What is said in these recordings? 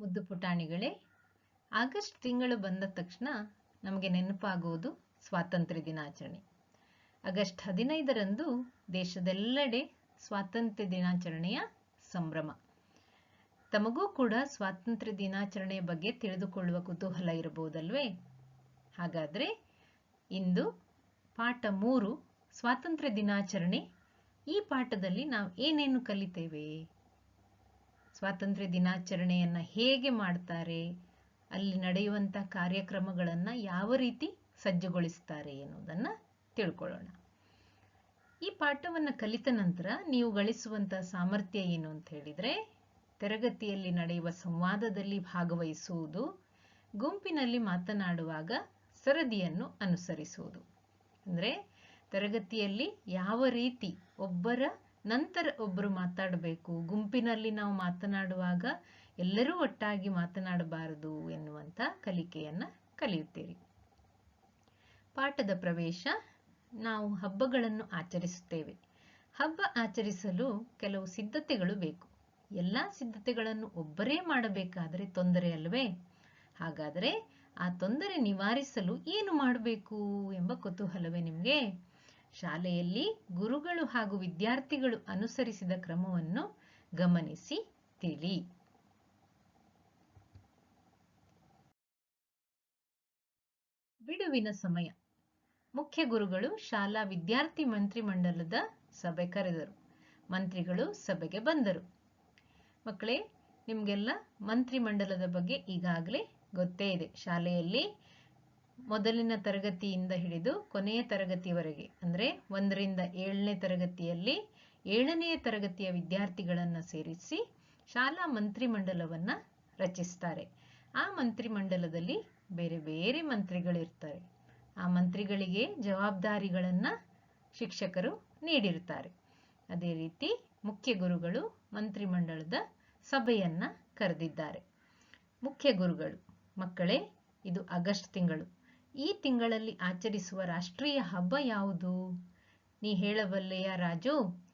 ಮುದ್ದು ಪುಟಾಣಿಗಳೇ. ಆಗಸ್ಟ್ ತಿಂಗಳು ಬಂದ ತಕ್ಷಣ ನಮಗೆ ನೆನಪಾಗುವುದು ಸ್ವಾತಂತ್ರ್ಯ ದಿನಾಚರಣೆ. ಆಗಸ್ಟ್ ಹದಿನೈದರಂದು ದೇಶದೆಲ್ಲೆಡೆ ಸ್ವಾತಂತ್ರ್ಯ ದಿನಾಚರಣೆಯ ಸಂಭ್ರಮ. ತಮಗೂ ಕೂಡ ಸ್ವಾತಂತ್ರ್ಯ ದಿನಾಚರಣೆಯ ಬಗ್ಗೆ ತಿಳಿದುಕೊಳ್ಳುವ ಕುತೂಹಲ ಇರಬಹುದಲ್ವೇ? ಹಾಗಾದರೆ ಇಂದು ಪಾಠ ಮೂರು, ಸ್ವಾತಂತ್ರ್ಯ ದಿನಾಚರಣೆ. ಈ ಪಾಠದಲ್ಲಿ ನಾವು ಏನೇನು ಕಲಿತೇವೆ? ಸ್ವಾತಂತ್ರ್ಯ ದಿನಾಚರಣೆಯನ್ನು ಹೇಗೆ ಮಾಡ್ತಾರೆ, ಅಲ್ಲಿ ನಡೆಯುವಂಥ ಕಾರ್ಯಕ್ರಮಗಳನ್ನು ಯಾವ ರೀತಿ ಸಜ್ಜುಗೊಳಿಸ್ತಾರೆ ಎನ್ನುವುದನ್ನು ತಿಳ್ಕೊಳ್ಳೋಣ. ಈ ಪಾಠವನ್ನು ಕಲಿತ ನಂತರ ನೀವು ಗಳಿಸುವಂಥ ಸಾಮರ್ಥ್ಯ ಏನು ಅಂತ ಹೇಳಿದರೆ, ತರಗತಿಯಲ್ಲಿ ನಡೆಯುವ ಸಂವಾದದಲ್ಲಿ ಭಾಗವಹಿಸುವುದು, ಗುಂಪಿನಲ್ಲಿ ಮಾತನಾಡುವಾಗ ಸರದಿಯನ್ನು ಅನುಸರಿಸುವುದು. ಅಂದರೆ ತರಗತಿಯಲ್ಲಿ ಯಾವ ರೀತಿ ಒಬ್ಬರ ನಂತರ ಒಬ್ಬರು ಮಾತಾಡಬೇಕು. ಗುಂಪಿನಲ್ಲಿ ನಾವು ಮಾತನಾಡುವಾಗ ಎಲ್ಲರೂ ಒಟ್ಟಾಗಿ ಮಾತನಾಡಬಾರದು ಎನ್ನುವಂಥ ಕಲಿಕೆಯನ್ನು ಕಲಿಯುತ್ತೀರಿ. ಪಾಠದ ಪ್ರವೇಶ, ನಾವು ಹಬ್ಬಗಳನ್ನು ಆಚರಿಸುತ್ತೇವೆ. ಹಬ್ಬ ಆಚರಿಸಲು ಕೆಲವು ಸಿದ್ಧತೆಗಳು ಬೇಕು. ಎಲ್ಲ ಸಿದ್ಧತೆಗಳನ್ನು ಒಬ್ಬರೇ ಮಾಡಬೇಕಾದರೆ ತೊಂದರೆ ಅಲ್ವೇ? ಹಾಗಾದರೆ ಆ ತೊಂದರೆ ನಿವಾರಿಸಲು ಏನು ಮಾಡಬೇಕು ಎಂಬ ಕುತೂಹಲವೇ ನಿಮಗೆ? ಶಾಲೆಯಲ್ಲಿ ಗುರುಗಳು ಹಾಗೂ ವಿದ್ಯಾರ್ಥಿಗಳು ಅನುಸರಿಸಿದ ಕ್ರಮವನ್ನು ಗಮನಿಸಿ ತಿಳಿ. ಬಿಡುವಿನ ಸಮಯ. ಮುಖ್ಯ ಗುರುಗಳು ಶಾಲಾ ವಿದ್ಯಾರ್ಥಿ ಮಂತ್ರಿ ಮಂಡಲದ ಸಭೆ ಕರೆದರು. ಮಂತ್ರಿಗಳು ಸಭೆಗೆ ಬಂದರು. ಮಕ್ಕಳೇ, ನಿಮಗೆಲ್ಲ ಮಂತ್ರಿಮಂಡಲದ ಬಗ್ಗೆ ಈಗಾಗಲೇ ಗೊತ್ತೇ ಇದೆ. ಶಾಲೆಯಲ್ಲಿ ಮೊದಲಿನ ತರಗತಿಯಿಂದ ಹಿಡಿದು ಕೊನೆಯ ತರಗತಿವರೆಗೆ, ಅಂದರೆ ಒಂದರಿಂದ ಏಳನೇ ತರಗತಿಯಲ್ಲಿ ಏಳನೆಯ ತರಗತಿಯ ವಿದ್ಯಾರ್ಥಿಗಳನ್ನು ಸೇರಿಸಿ ಶಾಲಾ ಮಂತ್ರಿಮಂಡಲವನ್ನು ರಚಿಸ್ತಾರೆ. ಆ ಮಂತ್ರಿಮಂಡಲದಲ್ಲಿ ಬೇರೆ ಬೇರೆ ಮಂತ್ರಿಗಳಿರ್ತಾರೆ. ಆ ಮಂತ್ರಿಗಳಿಗೆ ಜವಾಬ್ದಾರಿಗಳನ್ನು ಶಿಕ್ಷಕರು ನೀಡಿರ್ತಾರೆ. ಅದೇ ರೀತಿ ಮುಖ್ಯ ಗುರುಗಳು ಮಂತ್ರಿಮಂಡಲದ ಸಭೆಯನ್ನು ಕರೆದಿದ್ದಾರೆ. ಮುಖ್ಯ ಗುರುಗಳು, ಮಕ್ಕಳೇ, ಇದು ಆಗಸ್ಟ್ ತಿಂಗಳು. ಈ ತಿಂಗಳಲ್ಲಿ ಆಚರಿಸುವ ರಾಷ್ಟ್ರೀಯ ಹಬ್ಬ ಯಾವುದು? ನೀ ಹೇಳಬಲ್ಲೆಯ ರಾಜು?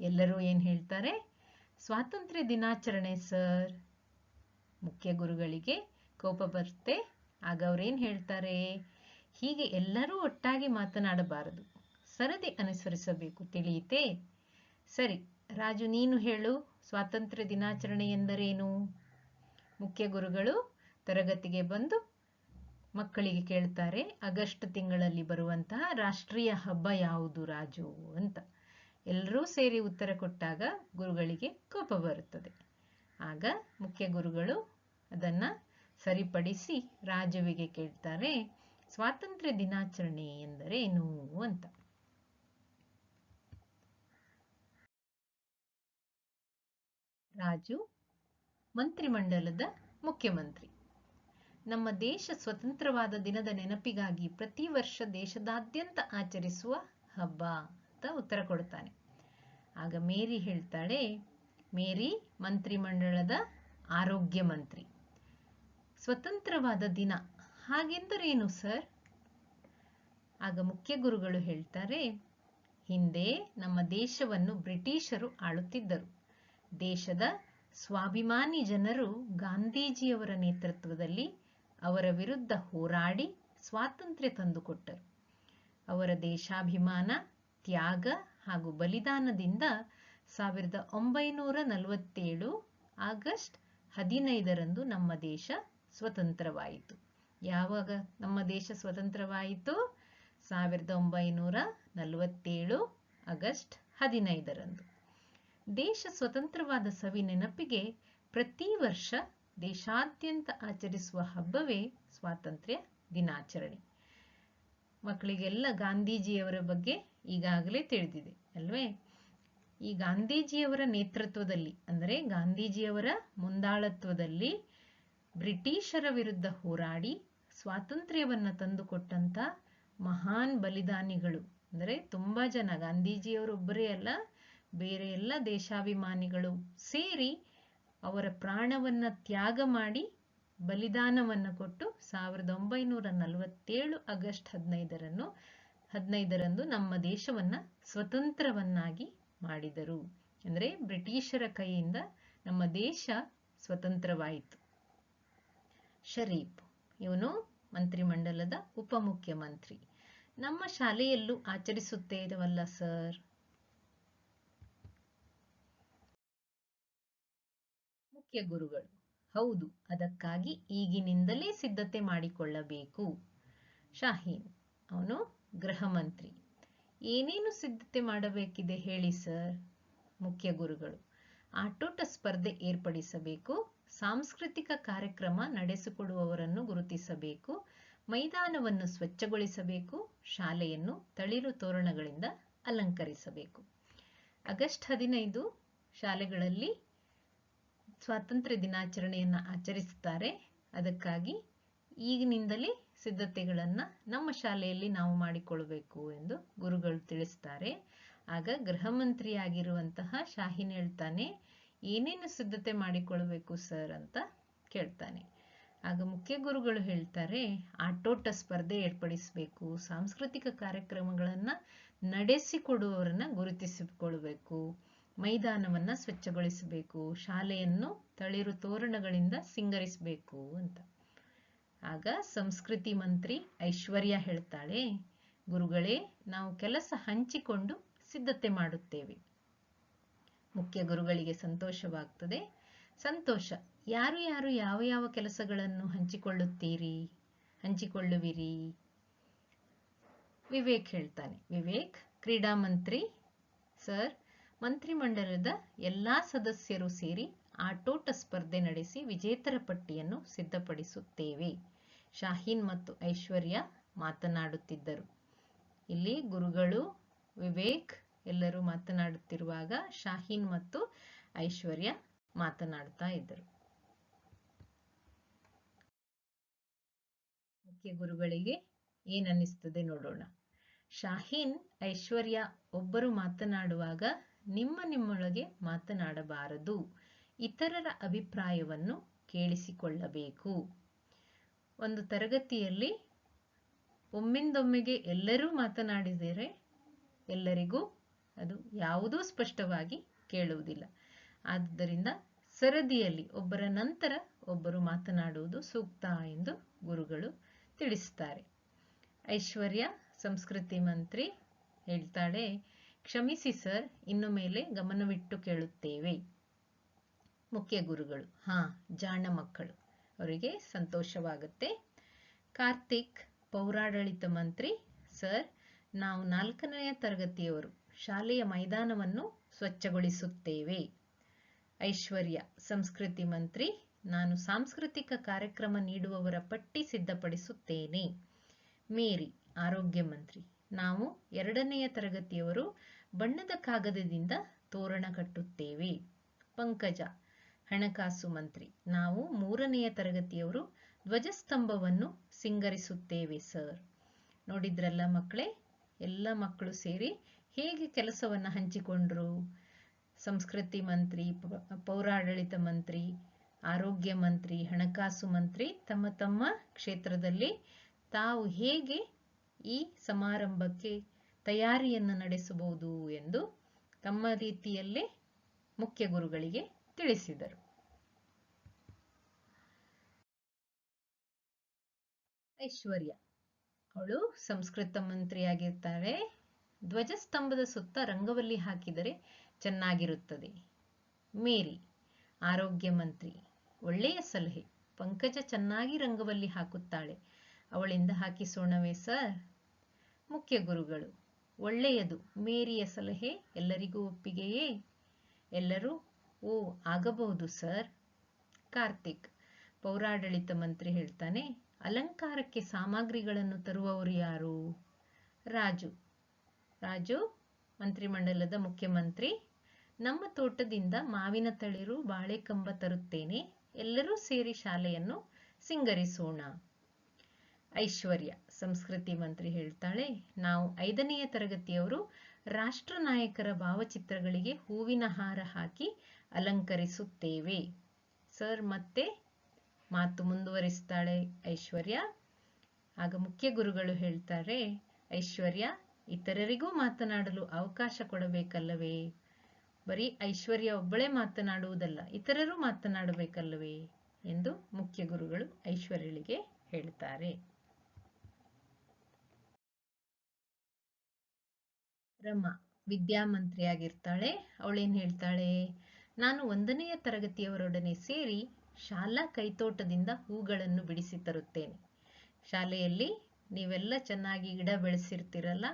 ಎಲ್ಲರೂ ಏನು ಹೇಳ್ತಾರೆ? ಸ್ವಾತಂತ್ರ್ಯ ದಿನಾಚರಣೆ, ಸರ್. ಮುಖ್ಯ ಗುರುಗಳಿಗೆ ಕೋಪ ಬರುತ್ತೆ. ಆಗ ಅವ್ರೇನು ಹೇಳ್ತಾರೆ? ಹೀಗೆ ಎಲ್ಲರೂ ಒಟ್ಟಾಗಿ ಮಾತನಾಡಬಾರದು. ಸರದಿ ಅನುಸರಿಸಬೇಕು, ತಿಳಿಯಿತೆ? ಸರಿ, ರಾಜು, ನೀನು ಹೇಳು. ಸ್ವಾತಂತ್ರ್ಯ ದಿನಾಚರಣೆ ಎಂದರೇನು? ಮುಖ್ಯ ಗುರುಗಳು ತರಗತಿಗೆ ಬಂದು ಮಕ್ಕಳಿಗೆ ಕೇಳ್ತಾರೆ, ಆಗಸ್ಟ್ ತಿಂಗಳಲ್ಲಿ ಬರುವಂತಹ ರಾಷ್ಟ್ರೀಯ ಹಬ್ಬ ಯಾವುದು ರಾಜು? ಅಂತ. ಎಲ್ಲರೂ ಸೇರಿ ಉತ್ತರ ಕೊಟ್ಟಾಗ ಗುರುಗಳಿಗೆ ಕೋಪ ಬರುತ್ತದೆ. ಆಗ ಮುಖ್ಯ ಗುರುಗಳು ಅದನ್ನ ಸರಿಪಡಿಸಿ ರಾಜುವಿಗೆ ಕೇಳ್ತಾರೆ, ಸ್ವಾತಂತ್ರ್ಯ ದಿನಾಚರಣೆ ಎಂದರೆ ಏನು ಅಂತ. ರಾಜು ಮಂತ್ರಿಮಂಡಲದ ಮುಖ್ಯಮಂತ್ರಿ. ನಮ್ಮ ದೇಶ ಸ್ವತಂತ್ರವಾದ ದಿನದ ನೆನಪಿಗಾಗಿ ಪ್ರತಿ ವರ್ಷ ದೇಶದಾದ್ಯಂತ ಆಚರಿಸುವ ಹಬ್ಬ ಅಂತ ಉತ್ತರ ಕೊಡ್ತಾನೆ ಆಗ ಮೇರಿ ಹೇಳ್ತಾಳೆ, ಮೇರಿ ಮಂತ್ರಿಮಂಡಲದ ಆರೋಗ್ಯ ಮಂತ್ರಿ. ಸ್ವತಂತ್ರವಾದ ದಿನ ಹಾಗೆಂದರೇನು ಸರ್? ಆಗ ಮುಖ್ಯ ಗುರುಗಳು ಹೇಳ್ತಾರೆ, ಹಿಂದೆ ನಮ್ಮ ದೇಶವನ್ನು ಬ್ರಿಟಿಷರು ಆಳುತ್ತಿದ್ದರು. ದೇಶದ ಸ್ವಾಭಿಮಾನಿ ಜನರು ಗಾಂಧೀಜಿಯವರ ನೇತೃತ್ವದಲ್ಲಿ ಅವರ ವಿರುದ್ಧ ಹೋರಾಡಿ ಸ್ವಾತಂತ್ರ್ಯ ತಂದುಕೊಟ್ಟರು. ಅವರ ದೇಶಾಭಿಮಾನ, ತ್ಯಾಗ ಹಾಗೂ ಬಲಿದಾನದಿಂದ ಸಾವಿರದ ಒಂಬೈನೂರ ನಲವತ್ತೇಳು ಆಗಸ್ಟ್ ಹದಿನೈದರಂದು ನಮ್ಮ ದೇಶ ಸ್ವತಂತ್ರವಾಯಿತು. ಯಾವಾಗ ನಮ್ಮ ದೇಶ ಸ್ವತಂತ್ರವಾಯಿತು? ಸಾವಿರದ ಒಂಬೈನೂರ ನಲವತ್ತೇಳು ಆಗಸ್ಟ್ ಹದಿನೈದರಂದು. ದೇಶ ಸ್ವತಂತ್ರವಾದ ಸವಿ ನೆನಪಿಗೆ ಪ್ರತಿ ವರ್ಷ ದೇಶಾದ್ಯಂತ ಆಚರಿಸುವ ಹಬ್ಬವೇ ಸ್ವಾತಂತ್ರ್ಯ ದಿನಾಚರಣೆ. ಮಕ್ಕಳಿಗೆಲ್ಲ ಗಾಂಧೀಜಿಯವರ ಬಗ್ಗೆ ಈಗಾಗಲೇ ತಿಳಿದಿದೆ, ಅಲ್ವೇ? ಈ ಗಾಂಧೀಜಿಯವರ ನೇತೃತ್ವದಲ್ಲಿ, ಅಂದರೆ ಗಾಂಧೀಜಿಯವರ ಮುಂದಾಳತ್ವದಲ್ಲಿ ಬ್ರಿಟಿಷರ ವಿರುದ್ಧ ಹೋರಾಡಿ ಸ್ವಾತಂತ್ರ್ಯವನ್ನು ತಂದುಕೊಟ್ಟಂತ ಮಹಾನ್ ಬಲಿದಾನಿಗಳು, ಅಂದರೆ ತುಂಬ ಜನ. ಗಾಂಧೀಜಿಯವರೊಬ್ಬರೇ ಅಲ್ಲ, ಬೇರೆ ಎಲ್ಲ ದೇಶಾಭಿಮಾನಿಗಳು ಸೇರಿ ಅವರ ಪ್ರಾಣವನ್ನು ತ್ಯಾಗ ಮಾಡಿ ಬಲಿದಾನವನ್ನು ಕೊಟ್ಟು ಸಾವಿರದ ಒಂಬೈನೂರ ನಲವತ್ತೇಳು ಆಗಸ್ಟ್ ಹದಿನೈದರನ್ನು ಹದಿನೈದರಂದು ನಮ್ಮ ದೇಶವನ್ನು ಸ್ವತಂತ್ರವನ್ನಾಗಿ ಮಾಡಿದರು. ಅಂದರೆ ಬ್ರಿಟಿಷರ ಕೈಯಿಂದ ನಮ್ಮ ದೇಶ ಸ್ವತಂತ್ರವಾಯಿತು. ಶರೀಫ್, ಇವನು ಮಂತ್ರಿಮಂಡಲದ ಉಪಮುಖ್ಯಮಂತ್ರಿ. ನಮ್ಮ ಶಾಲೆಯಲ್ಲೂ ಆಚರಿಸುತ್ತೇವಲ್ಲ ಸರ್? ಮುಖ್ಯ ಗುರುಗಳು. ಹೌದು, ಅದಕ್ಕಾಗಿ ಈಗಿನಿಂದಲೇ ಸಿದ್ಧತೆ ಮಾಡಿಕೊಳ್ಳಬೇಕು. ಶಾಹೀನ್, ಅವನು ಗೃಹ ಮಂತ್ರಿ. ಏನೇನು ಸಿದ್ಧತೆ ಮಾಡಬೇಕಿದೆ ಹೇಳಿ ಸರ್? ಮುಖ್ಯ ಗುರುಗಳು, ಆಟೋಟ ಸ್ಪರ್ಧೆ ಏರ್ಪಡಿಸಬೇಕು, ಸಾಂಸ್ಕೃತಿಕ ಕಾರ್ಯಕ್ರಮ ನಡೆಸಿಕೊಡುವವರನ್ನು ಗುರುತಿಸಬೇಕು, ಮೈದಾನವನ್ನು ಸ್ವಚ್ಛಗೊಳಿಸಬೇಕು, ಶಾಲೆಯನ್ನು ತಳಿರು ತೋರಣಗಳಿಂದ ಅಲಂಕರಿಸಬೇಕು. ಆಗಸ್ಟ್ ಹದಿನೈದು, ಶಾಲೆಗಳಲ್ಲಿ ಸ್ವಾತಂತ್ರ್ಯ ದಿನಾಚರಣೆಯನ್ನು ಆಚರಿಸುತ್ತಾರೆ. ಅದಕ್ಕಾಗಿ ಈಗಿನಿಂದಲೇ ಸಿದ್ಧತೆಗಳನ್ನು ನಮ್ಮ ಶಾಲೆಯಲ್ಲಿ ನಾವು ಮಾಡಿಕೊಳ್ಳಬೇಕು ಎಂದು ಗುರುಗಳು ತಿಳಿಸ್ತಾರೆ. ಆಗ ಗೃಹ ಮಂತ್ರಿಯಾಗಿರುವಂತಹ ಶಾಹಿನ್ ಹೇಳ್ತಾನೆ, ಏನೇನು ಸಿದ್ಧತೆ ಮಾಡಿಕೊಳ್ಳಬೇಕು ಸರ್ ಅಂತ ಕೇಳ್ತಾನೆ. ಆಗ ಮುಖ್ಯ ಗುರುಗಳು ಹೇಳ್ತಾರೆ, ಆಟೋಟ ಸ್ಪರ್ಧೆ ಏರ್ಪಡಿಸಬೇಕು, ಸಾಂಸ್ಕೃತಿಕ ಕಾರ್ಯಕ್ರಮಗಳನ್ನು ನಡೆಸಿಕೊಡುವವರನ್ನ ಗುರುತಿಸಿಕೊಳ್ಳಬೇಕು ಮೈದಾನವನ್ನ ಸ್ವಚ್ಛಗೊಳಿಸಬೇಕು, ಶಾಲೆಯನ್ನು ತಳಿರು ತೋರಣಗಳಿಂದ ಸಿಂಗರಿಸಬೇಕು ಅಂತ. ಆಗ ಸಂಸ್ಕೃತಿ ಮಂತ್ರಿ ಐಶ್ವರ್ಯ ಹೇಳ್ತಾಳೆ, ಗುರುಗಳೇ, ನಾವು ಕೆಲಸ ಹಂಚಿಕೊಂಡು ಸಿದ್ಧತೆ ಮಾಡುತ್ತೇವೆ. ಮುಖ್ಯ ಗುರುಗಳಿಗೆ ಸಂತೋಷವಾಗ್ತದೆ. ಸಂತೋಷ, ಯಾರು ಯಾರು ಯಾವ ಯಾವ ಕೆಲಸಗಳನ್ನು ಹಂಚಿಕೊಳ್ಳುತ್ತೀರಿ? ಹಂಚಿಕೊಳ್ಳುವಿರಿ? ವಿವೇಕ್ ಹೇಳ್ತಾನೆ. ವಿವೇಕ್, ಕ್ರೀಡಾ ಮಂತ್ರಿ, ಸರ್ ಮಂತ್ರಿಮಂಡಲದ ಎಲ್ಲಾ ಸದಸ್ಯರು ಸೇರಿ ಆಟೋಟ ಸ್ಪರ್ಧೆ ನಡೆಸಿ ವಿಜೇತರ ಪಟ್ಟಿಯನ್ನು ಸಿದ್ಧಪಡಿಸುತ್ತೇವೆ. ಶಾಹೀನ್ ಮತ್ತು ಐಶ್ವರ್ಯ ಮಾತನಾಡುತ್ತಿದ್ದರು. ಇಲ್ಲಿ ಗುರುಗಳು ವಿವೇಕ್ ಎಲ್ಲರೂ ಮಾತನಾಡುತ್ತಿರುವಾಗ ಶಾಹೀನ್ ಮತ್ತು ಐಶ್ವರ್ಯ ಮಾತನಾಡ್ತಾ ಇದ್ದರು. ಮುಖ್ಯ ಗುರುಗಳಿಗೆ ಏನನ್ನಿಸ್ತದೆ ನೋಡೋಣ. ಶಾಹೀನ್, ಐಶ್ವರ್ಯ ಒಬ್ಬರು ಮಾತನಾಡುವಾಗ ನಿಮ್ಮ ನಿಮ್ಮೊಳಗೆ ಮಾತನಾಡಬಾರದು. ಇತರರ ಅಭಿಪ್ರಾಯವನ್ನು ಕೇಳಿಸಿಕೊಳ್ಳಬೇಕು. ಒಂದು ತರಗತಿಯಲ್ಲಿ ಒಮ್ಮಿಂದೊಮ್ಮೆಗೆ ಎಲ್ಲರೂ ಮಾತನಾಡಿದರೆ ಎಲ್ಲರಿಗೂ ಅದು ಯಾವುದೂ ಸ್ಪಷ್ಟವಾಗಿ ಕೇಳುವುದಿಲ್ಲ. ಆದ್ದರಿಂದ ಸರದಿಯಲ್ಲಿ ಒಬ್ಬರ ನಂತರ ಒಬ್ಬರು ಮಾತನಾಡುವುದು ಸೂಕ್ತ ಎಂದು ಗುರುಗಳು ತಿಳಿಸುತ್ತಾರೆ. ಐಶ್ವರ್ಯ ಸಂಸ್ಕೃತಿ ಮಂತ್ರಿ ಹೇಳ್ತಾಳೆ ಕ್ಷಮಿಸಿ ಸರ್, ಇನ್ನು ಮೇಲೆ ಗಮನವಿಟ್ಟು ಕೇಳುತ್ತೇವೆ. ಮುಖ್ಯ ಗುರುಗಳು, ಹಾ, ಜಾಣ ಮಕ್ಕಳು, ಅವರಿಗೆ ಸಂತೋಷವಾಗುತ್ತೆ. ಕಾರ್ತಿಕ್, ಪೌರಾಡಳಿತ ಮಂತ್ರಿ, ಸರ್, ನಾವು ನಾಲ್ಕನೆಯ ತರಗತಿಯವರು, ಶಾಲೆಯ ಮೈದಾನವನ್ನು ಸ್ವಚ್ಛಗೊಳಿಸುತ್ತೇವೆ. ಐಶ್ವರ್ಯ, ಸಂಸ್ಕೃತಿ ಮಂತ್ರಿ, ನಾನು ಸಾಂಸ್ಕೃತಿಕ ಕಾರ್ಯಕ್ರಮ ನೀಡುವವರ ಪಟ್ಟಿ ಸಿದ್ಧಪಡಿಸುತ್ತೇನೆ. ಮೇರಿ, ಆರೋಗ್ಯ ಮಂತ್ರಿ, ನಾವು ಎರಡನೆಯ ತರಗತಿಯವರು ಬಣ್ಣದ ಕಾಗದದಿಂದ ತೋರಣ ಕಟ್ಟುತ್ತೇವೆ. ಪಂಕಜ, ಹಣಕಾಸು ಮಂತ್ರಿ, ನಾವು ಮೂರನೆಯ ತರಗತಿಯವರು ಧ್ವಜಸ್ತಂಭವನ್ನು ಸಿಂಗರಿಸುತ್ತೇವೆ, ಸರ್. ನೋಡಿದ್ರಲ್ಲ ಮಕ್ಕಳೇ, ಎಲ್ಲ ಮಕ್ಕಳು ಸೇರಿ ಹೇಗೆ ಕೆಲಸವನ್ನು ಹಂಚಿಕೊಂಡ್ರು? ಸಂಸ್ಕೃತಿ ಮಂತ್ರಿ ಪೌರಾಡಳಿತ ಮಂತ್ರಿ, ಆರೋಗ್ಯ ಮಂತ್ರಿ, ಹಣಕಾಸು ಮಂತ್ರಿ ತಮ್ಮ ತಮ್ಮ ಕ್ಷೇತ್ರದಲ್ಲಿ ತಾವು ಹೇಗೆ ಈ ಸಮಾರಂಭಕ್ಕೆ ತಯಾರಿಯನ್ನು ನಡೆಸಬಹುದು ಎಂದು ತಮ್ಮ ರೀತಿಯಲ್ಲೇ ಮುಖ್ಯ ಗುರುಗಳಿಗೆ ತಿಳಿಸಿದರು. ಐಶ್ವರ್ಯ ಅವಳು ಸಂಸ್ಕೃತ ಮಂತ್ರಿಯಾಗಿರ್ತಾಳೆ ಧ್ವಜಸ್ತಂಭದ ಸುತ್ತ ರಂಗವಲ್ಲಿ ಹಾಕಿದರೆ ಚೆನ್ನಾಗಿರುತ್ತದೆ. ಮೇರಿ ಆರೋಗ್ಯ ಮಂತ್ರಿ, ಒಳ್ಳೆಯ ಸಲಹೆ. ಪಂಕಜ ಚೆನ್ನಾಗಿ ರಂಗವಲ್ಲಿ ಹಾಕುತ್ತಾಳೆ. ಅವಳಿಂದ ಹಾಕಿಸೋಣವೇ ಸರ್? ಮುಖ್ಯ ಗುರುಗಳು ಒಳ್ಳೆಯದು. ಮೇರಿಯ ಸಲಹೆ ಎಲ್ಲರಿಗೂ ಒಪ್ಪಿಗೆಯೇ? ಎಲ್ಲರೂ, ಓ, ಆಗಬಹುದು, ಸರ್. ಕಾರ್ತಿಕ್, ಪೌರಾಡಳಿತ ಮಂತ್ರಿ ಹೇಳ್ತಾನೆ, ಅಲಂಕಾರಕ್ಕೆ ಸಾಮಗ್ರಿಗಳನ್ನು ತರುವವರು ಯಾರು? ರಾಜು. ರಾಜು, ಮಂತ್ರಿಮಂಡಲದ ಮುಖ್ಯಮಂತ್ರಿ, ನಮ್ಮ ತೋಟದಿಂದ ಮಾವಿನ ತಳಿರು ಬಾಳೆಕಂಬ ತರುತ್ತೇನೆ. ಎಲ್ಲರೂ ಸೇರಿ ಶಾಲೆಯನ್ನು ಸಿಂಗರಿಸೋಣ. ಐಶ್ವರ್ಯ, ಸಂಸ್ಕೃತಿ ಮಂತ್ರಿ ಹೇಳ್ತಾಳೆ. ನಾವು ಐದನೆಯ ತರಗತಿಯವರು ರಾಷ್ಟ್ರ ನಾಯಕರ ಭಾವಚಿತ್ರಗಳಿಗೆ ಹೂವಿನ ಹಾರ ಹಾಕಿ ಅಲಂಕರಿಸುತ್ತೇವೆ. ಸರ್, ಮತ್ತೆ ಮಾತು ಮುಂದುವರಿಸ್ತಾಳೆ ಐಶ್ವರ್ಯ. ಆಗ ಮುಖ್ಯ ಗುರುಗಳು ಹೇಳ್ತಾರೆ, ಐಶ್ವರ್ಯ, ಇತರರಿಗೂ ಮಾತನಾಡಲು ಅವಕಾಶ ಕೊಡಬೇಕಲ್ಲವೇ? ಬರೀ ಐಶ್ವರ್ಯ ಒಬ್ಬಳೇ ಮಾತನಾಡುವುದಲ್ಲ, ಇತರರು ಮಾತನಾಡಬೇಕಲ್ಲವೇ? ಎಂದು ಮುಖ್ಯ ಗುರುಗಳು ಐಶ್ವರ್ಯಳಿಗೆ ಹೇಳ್ತಾರೆ. ರಮ್ಮ ವಿದ್ಯಾಮಂತ್ರಿಯಾಗಿರ್ತಾಳೆ ಅವಳೇನು ಹೇಳ್ತಾಳೆ? ನಾನು ಒಂದನೆಯ ತರಗತಿಯವರೊಡನೆ ಸೇರಿ ಶಾಲಾ ಕೈತೋಟದಿಂದ ಹೂಗಳನ್ನು ಬಿಡಿಸಿ ತರುತ್ತೇನೆ. ಶಾಲೆಯಲ್ಲಿ ನೀವೆಲ್ಲ ಚೆನ್ನಾಗಿ ಗಿಡ ಬೆಳೆಸಿರ್ತೀರಲ್ಲ,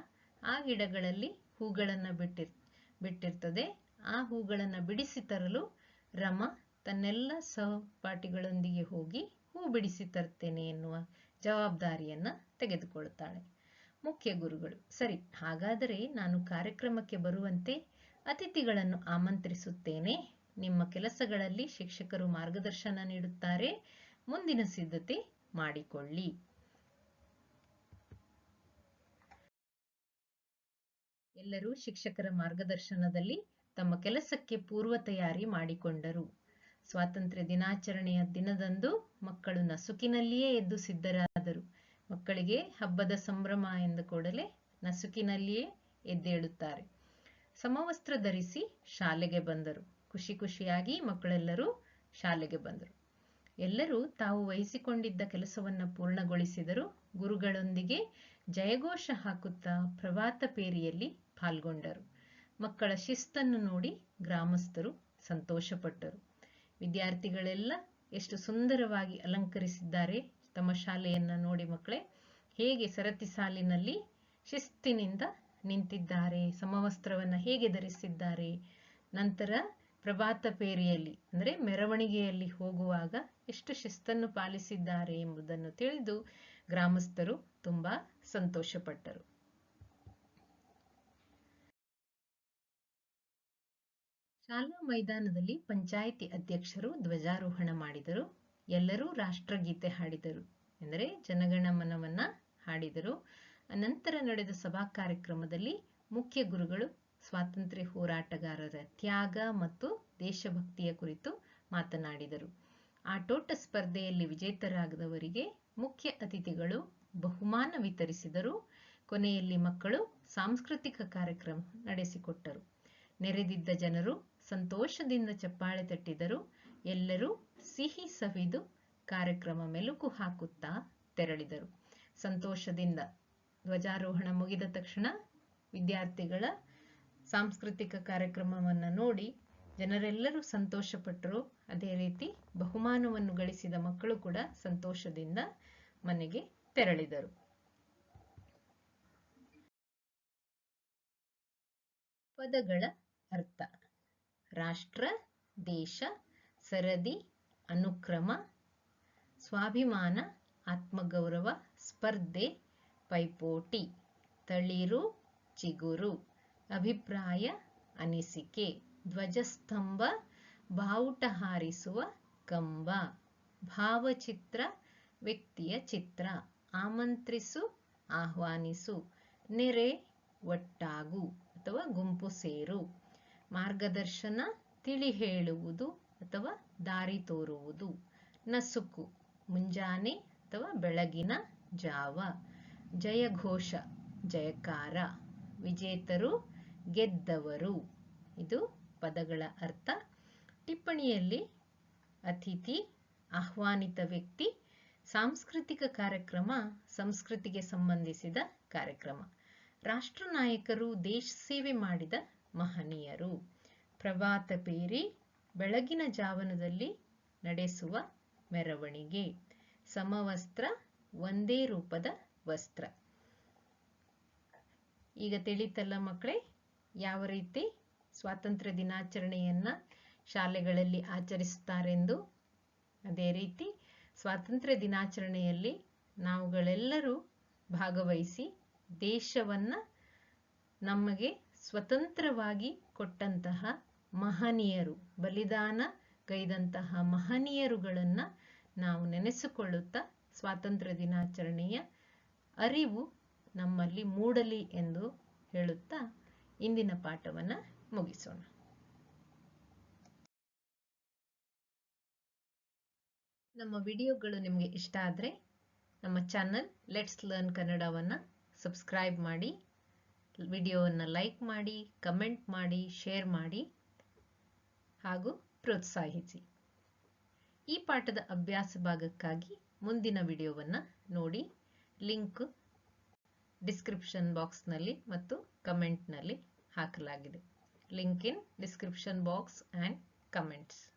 ಆ ಗಿಡಗಳಲ್ಲಿ ಹೂಗಳನ್ನು ಬಿಟ್ಟಿರ್, ಬಿಟ್ಟಿರ್ತದೆ. ಆ ಹೂಗಳನ್ನು ಬಿಡಿಸಿ ತರಲು ರಮ ತನ್ನೆಲ್ಲ ಸಹಪಾಠಿಗಳೊಂದಿಗೆ ಹೋಗಿ ಹೂ ಬಿಡಿಸಿ ತರ್ತೇನೆ ಎನ್ನುವ ಜವಾಬ್ದಾರಿಯನ್ನು ತೆಗೆದುಕೊಳ್ತಾಳೆ. ಮುಖ್ಯ ಗುರುಗಳು. ಸರಿ, ಹಾಗಾದರೆ ನಾನು ಕಾರ್ಯಕ್ರಮಕ್ಕೆ ಬರುವಂತೆ ಅತಿಥಿಗಳನ್ನು ಆಮಂತ್ರಿಸುತ್ತೇನೆ. ನಿಮ್ಮ ಕೆಲಸಗಳಲ್ಲಿ ಶಿಕ್ಷಕರು ಮಾರ್ಗದರ್ಶನ ನೀಡುತ್ತಾರೆ. ಮುಂದಿನ ಸಿದ್ಧತೆ ಮಾಡಿಕೊಳ್ಳಿ. ಎಲ್ಲರೂ ಶಿಕ್ಷಕರ ಮಾರ್ಗದರ್ಶನದಲ್ಲಿ ತಮ್ಮ ಕೆಲಸಕ್ಕೆ ಪೂರ್ವ ತಯಾರಿ ಮಾಡಿಕೊಂಡರು. ಸ್ವಾತಂತ್ರ್ಯ ದಿನಾಚರಣೆಯ ದಿನದಂದು ಮಕ್ಕಳು ನಸುಕಿನಲ್ಲಿಯೇ ಎದ್ದು ಸಿದ್ಧರಾದರು. ಮಕ್ಕಳಿಗೆ ಹಬ್ಬದ ಸಂಭ್ರಮ ಎಂದ ಕೂಡಲೇ ನಸುಕಿನಲ್ಲಿಯೇ ಎದ್ದೇಳುತ್ತಾರೆ. ಸಮವಸ್ತ್ರ ಧರಿಸಿ ಶಾಲೆಗೆ ಬಂದರು. ಖುಷಿ ಖುಷಿಯಾಗಿ ಮಕ್ಕಳೆಲ್ಲರೂ ಶಾಲೆಗೆ ಬಂದರು. ಎಲ್ಲರೂ ತಾವು ವಹಿಸಿಕೊಂಡಿದ್ದ ಕೆಲಸವನ್ನು ಪೂರ್ಣಗೊಳಿಸಿದರು. ಗುರುಗಳೊಂದಿಗೆ ಜಯಘೋಷ ಹಾಕುತ್ತಾ ಪ್ರಭಾತ ಪೇರಿಯಲ್ಲಿ ಪಾಲ್ಗೊಂಡರು. ಮಕ್ಕಳ ಶಿಸ್ತನ್ನು ನೋಡಿ ಗ್ರಾಮಸ್ಥರು ಸಂತೋಷಪಟ್ಟರು. ವಿದ್ಯಾರ್ಥಿಗಳೆಲ್ಲ ಎಷ್ಟು ಸುಂದರವಾಗಿ ಅಲಂಕರಿಸಿದ್ದಾರೆ. ತಮ್ಮ ಶಾಲೆಯನ್ನ ನೋಡಿ ಮಕ್ಕಳೇ, ಹೇಗೆ ಸರತಿ ಸಾಲಿನಲ್ಲಿ ಶಿಸ್ತಿನಿಂದ ನಿಂತಿದ್ದಾರೆ, ಸಮವಸ್ತ್ರವನ್ನ ಹೇಗೆ ಧರಿಸಿದ್ದಾರೆ. ನಂತರ ಪ್ರಭಾತ ಪೇರಿಯಲ್ಲಿ ಅಂದ್ರೆ ಮೆರವಣಿಗೆಯಲ್ಲಿ ಹೋಗುವಾಗ ಎಷ್ಟು ಶಿಸ್ತನ್ನು ಪಾಲಿಸಿದ್ದಾರೆ ಎಂಬುದನ್ನು ತಿಳಿದು ಗ್ರಾಮಸ್ಥರು ತುಂಬಾ ಸಂತೋಷಪಟ್ಟರು. ಶಾಲಾ ಮೈದಾನದಲ್ಲಿ ಪಂಚಾಯಿತಿ ಅಧ್ಯಕ್ಷರು ಧ್ವಜಾರೋಹಣ ಮಾಡಿದರು. ಎಲ್ಲರೂ ರಾಷ್ಟ್ರಗೀತೆ ಹಾಡಿದರು. ಎಂದರೆ ಜನಗಣಮನವನ್ನ ಹಾಡಿದರು. ನಂತರ ನಡೆದ ಸಭಾ ಕಾರ್ಯಕ್ರಮದಲ್ಲಿ ಮುಖ್ಯ ಗುರುಗಳು, ಸ್ವಾತಂತ್ರ್ಯ ಹೋರಾಟಗಾರರ ತ್ಯಾಗ ಮತ್ತು ದೇಶಭಕ್ತಿಯ ಕುರಿತು ಮಾತನಾಡಿದರು. ಆಟೋಟ ಸ್ಪರ್ಧೆಯಲ್ಲಿ ವಿಜೇತರಾಗದವರಿಗೆ ಮುಖ್ಯ ಅತಿಥಿಗಳು ಬಹುಮಾನ ವಿತರಿಸಿದರು. ಕೊನೆಯಲ್ಲಿ ಮಕ್ಕಳು ಸಾಂಸ್ಕೃತಿಕ ಕಾರ್ಯಕ್ರಮ ನಡೆಸಿಕೊಟ್ಟರು. ನೆರೆದಿದ್ದ ಜನರು ಸಂತೋಷದಿಂದ ಚಪ್ಪಾಳೆ ತಟ್ಟಿದರು. ಎಲ್ಲರೂ ಸಿಹಿ ಸವಿದು ಕಾರ್ಯಕ್ರಮ ಮೆಲುಕು ಹಾಕುತ್ತಾ ತೆರಳಿದರು. ಸಂತೋಷದಿಂದ ಧ್ವಜಾರೋಹಣ ಮುಗಿದ ತಕ್ಷಣ ವಿದ್ಯಾರ್ಥಿಗಳ ಸಾಂಸ್ಕೃತಿಕ ಕಾರ್ಯಕ್ರಮವನ್ನು ನೋಡಿ ಜನರೆಲ್ಲರೂ ಸಂತೋಷಪಟ್ಟರು. ಅದೇ ರೀತಿ ಬಹುಮಾನವನ್ನು ಗಳಿಸಿದ ಮಕ್ಕಳು ಕೂಡ ಸಂತೋಷದಿಂದ ಮನೆಗೆ ತೆರಳಿದರು. ಪದಗಳ ಅರ್ಥ. ರಾಷ್ಟ್ರ, ದೇಶ, ಸರದಿ ಅನುಕ್ರಮ, ಸ್ವಾಭಿಮಾನ, ಆತ್ಮಗೌರವ, ಸ್ಪರ್ಧೆ, ಪೈಪೋಟಿ, ತಳಿರು, ಚಿಗುರು, ಅಭಿಪ್ರಾಯ, ಅನಿಸಿಕೆ, ಧ್ವಜಸ್ತಂಭ, ಬಾವುಟ ಹಾರಿಸುವ ಕಂಬ, ಭಾವಚಿತ್ರ, ವ್ಯಕ್ತಿಯ ಚಿತ್ರ, ಆಮಂತ್ರಿಸು, ಆಹ್ವಾನಿಸು, ನೆರೆ, ಒಟ್ಟಾಗು ಅಥವಾ ಗುಂಪು ಸೇರು, ಮಾರ್ಗದರ್ಶನ, ತಿಳಿ ಹೇಳುವುದು ಅಥವಾ ದಾರಿ ತೋರುವುದು. ನಸುಕು, ಮುಂಜಾನೆ ಅಥವಾ ಬೆಳಗಿನ ಜಾವ. ಜಯಘೋಷ, ಜಯಕಾರ, ವಿಜೇತರು, ಗೆದ್ದವರು. ಇದು ಪದಗಳ ಅರ್ಥ. ಟಿಪ್ಪಣಿಯಲ್ಲಿ ಅತಿಥಿ, ಆಹ್ವಾನಿತ ವ್ಯಕ್ತಿ, ಸಾಂಸ್ಕೃತಿಕ ಕಾರ್ಯಕ್ರಮ, ಸಂಸ್ಕೃತಿಗೆ ಸಂಬಂಧಿಸಿದ ಕಾರ್ಯಕ್ರಮ. ರಾಷ್ಟ್ರ ನಾಯಕರು ದೇಶ ಸೇವೆ ಮಾಡಿದ ಮಹನೀಯರು. ಪ್ರಭಾತ ಪೇರಿ ಬೆಳಗಿನ ಜಾವನದಲ್ಲಿ ನಡೆಸುವ ಮೆರವಣಿಗೆ. ಸಮವಸ್ತ್ರ ಒಂದೇ ರೂಪದ ವಸ್ತ್ರ. ಈಗ ತಿಳಿತಲ್ಲ ಮಕ್ಕಳೇ, ಯಾವ ರೀತಿ ಸ್ವಾತಂತ್ರ್ಯ ದಿನಾಚರಣೆಯನ್ನ ಶಾಲೆಗಳಲ್ಲಿ ಆಚರಿಸುತ್ತಾರೆಂದು? ಅದೇ ರೀತಿ ಸ್ವಾತಂತ್ರ್ಯ ದಿನಾಚರಣೆಯಲ್ಲಿ ನಾವುಗಳೆಲ್ಲರೂ ಭಾಗವಹಿಸಿ ದೇಶವನ್ನ ನಮಗೆ ಸ್ವತಂತ್ರವಾಗಿ ಕೊಟ್ಟಂತಹ ಮಹನೀಯರು, ಬಲಿದಾನ ಗೈದಂತಹ ಮಹನೀಯರುಗಳನ್ನ ನಾವು ನೆನೆಸಿಕೊಳ್ಳುತ್ತಾ ಸ್ವಾತಂತ್ರ್ಯ ದಿನಾಚರಣೆಯ ಅರಿವು ನಮ್ಮಲ್ಲಿ ಮೂಡಲಿ ಎಂದು ಹೇಳುತ್ತಾ ಇಂದಿನ ಪಾಠವನ್ನು ಮುಗಿಸೋಣ. ನಮ್ಮ ವಿಡಿಯೋಗಳು ನಿಮಗೆ ಇಷ್ಟ ಆದರೆ ನಮ್ಮ ಚಾನಲ್ ಲೆಟ್ಸ್ ಲರ್ನ್ ಕನ್ನಡವನ್ನು ಸಬ್ಸ್ಕ್ರೈಬ್ ಮಾಡಿ, ವಿಡಿಯೋವನ್ನು ಲೈಕ್ ಮಾಡಿ ಕಮೆಂಟ್ ಮಾಡಿ ಶೇರ್ ಮಾಡಿ. ಹಾಗೂ ಪ್ರೋತ್ಸಾಹಿಸಿ. ಈ ಪಾಠದ ಅಭ್ಯಾಸ ಭಾಗಕ್ಕಾಗಿ ಮುಂದಿನ ವಿಡಿಯೋವನ್ನು ನೋಡಿ. ಲಿಂಕ್ ಡಿಸ್ಕ್ರಿಪ್ಷನ್ ಬಾಕ್ಸ್ನಲ್ಲಿ ಮತ್ತು ಕಮೆಂಟ್ನಲ್ಲಿ ಹಾಕಲಾಗಿದೆ. Link in description box and comments.